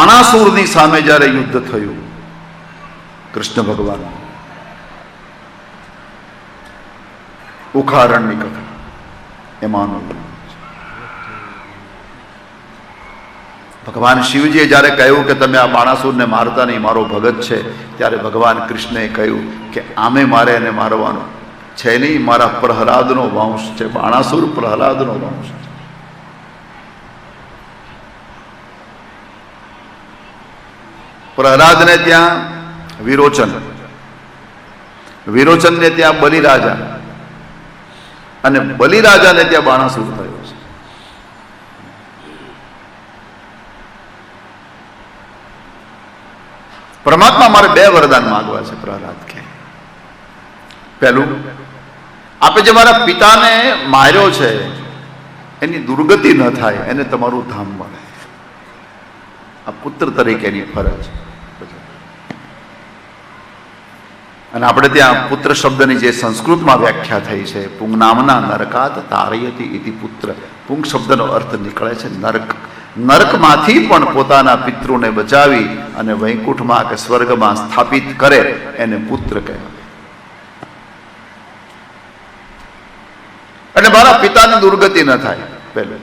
બાણાસુરની સામે જ્યારે યુદ્ધ થયું, કૃષ્ણ ભગવાન ઉખારણની કથા એમાં ભગવાન શિવજીએ જ્યારે કહ્યું કે તમે આ બાણાસુરને મારતા નહીં, મારો ભગત છે, ત્યારે ભગવાન કૃષ્ણએ કહ્યું કે આમે મારે એને મારવાનો છે નહીં, મારા પ્રહલાદનો વંશ છે, બાણાસુર પ્રહલાદનો વંશ છે. પ્રહલાદને ત્યાં વિરોચન. વિરોચનને ત્યાં બલિરાજા. અને બલિરાજાને ત્યાં બાણાસુર થયો છે. પરમાત્મા મારે બે વરદાન માંગવા છે પ્રહલાદ કે. પહેલું, આપે જે મારા પિતાને માર્યો છે, એની દુર્ગતિ ન થાય, એને તમારું ધામ મળે. આ પુત્ર તરીકેની ફરજ. અને આપણે ત્યાં પુત્ર શબ્દની જે સંસ્કૃતમાં વ્યાખ્યા થઈ છે પુંગનામના નરકાત તારયતી ઇતિ પુત્ર. પુંગ શબ્દનો અર્થ નીકળે છે નરક. નરકમાંથી પણ પોતાના પિતૃને બચાવી અને વૈકુંઠમાં કે સ્વર્ગમાં સ્થાપિત કરે એને પુત્ર કહેવાય એટલે મારા પિતાની દુર્ગતિ ન થાય પહેલું.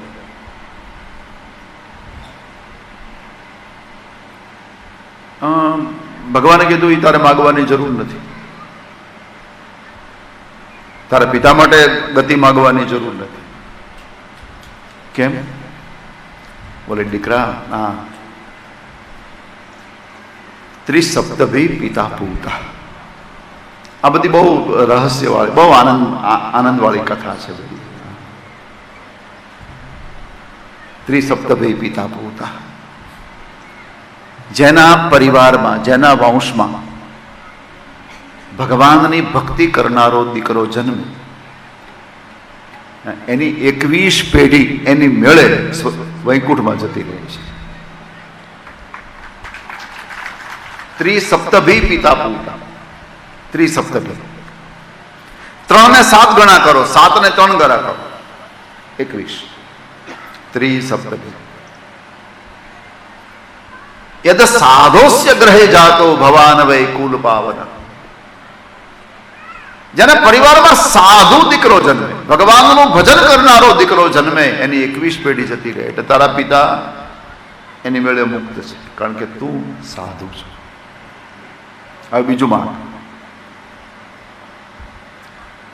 ભગવાને કીધું એ તારે માગવાની જરૂર નથી. તારા પિતા માટે ગતિ માગવાની જરૂર નથી. કેમ? બોલે, દીકરા ના ત્રિસપ્તભી પિતા પૂતા. આ બધી બહુ રહસ્યવાળી, બહુ આનંદ આનંદવાળી કથા છે બધી. ત્રિસપ્તભી પિતા પૂતા. જેના પરિવારમાં, જેના વંશમાં ભગવાનની ભક્તિ કરનારો દીકરો જન્મે. એની એકવીસ પેઢી એની મેળે વૈકુંઠમાં જતી રહે છે. ત્રિસપ્તભી પિતા પૂતા. ત્રિસપ્તભી. ત્રણ ને સાત ગણા કરો સાત ને ત્રણ ગણા કરો. એકવીસ. ત્રિસપ્તભી. યદ સાધોસ્ય ગ્રહે જાતો ભવાન વૈકુલ પાવન. જેના પરિવારમાં સાધુ દીકરો જન્મે, ભગવાનનું ભજન કરનારો દીકરો જન્મે, એની એકવીસ પેઢી જતી રહે. એટલે તારા પિતા એની મેળે મુક્ત છે, કારણ કે તું સાધુ છો. હવે બીજું માર્ગ.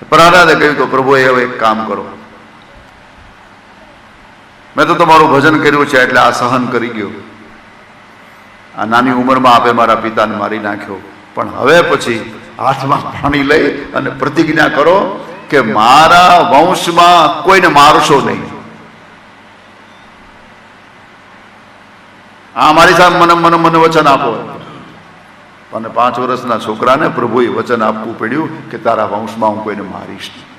પ્રહલાદે કહ્યું તો પ્રભુએ હવે એક કામ કરો. મેં તો તમારું ભજન કર્યું છે, એટલે આ સહન કરી ગયો. આ નાની ઉંમરમાં આપે મારા પિતાને મારી નાખ્યો. પણ હવે પછી હાથમાં પાણી લઈ અને પ્રતિજ્ઞા કરો કે મારા વંશમાં કોઈને મારશો નહીં. આ મારી સામે મને મને મને વચન આપો. અને પાંચ વર્ષના છોકરાને પ્રભુએ વચન આપવું પડ્યું કે તારા વંશમાં હું કોઈને મારીશ નહીં.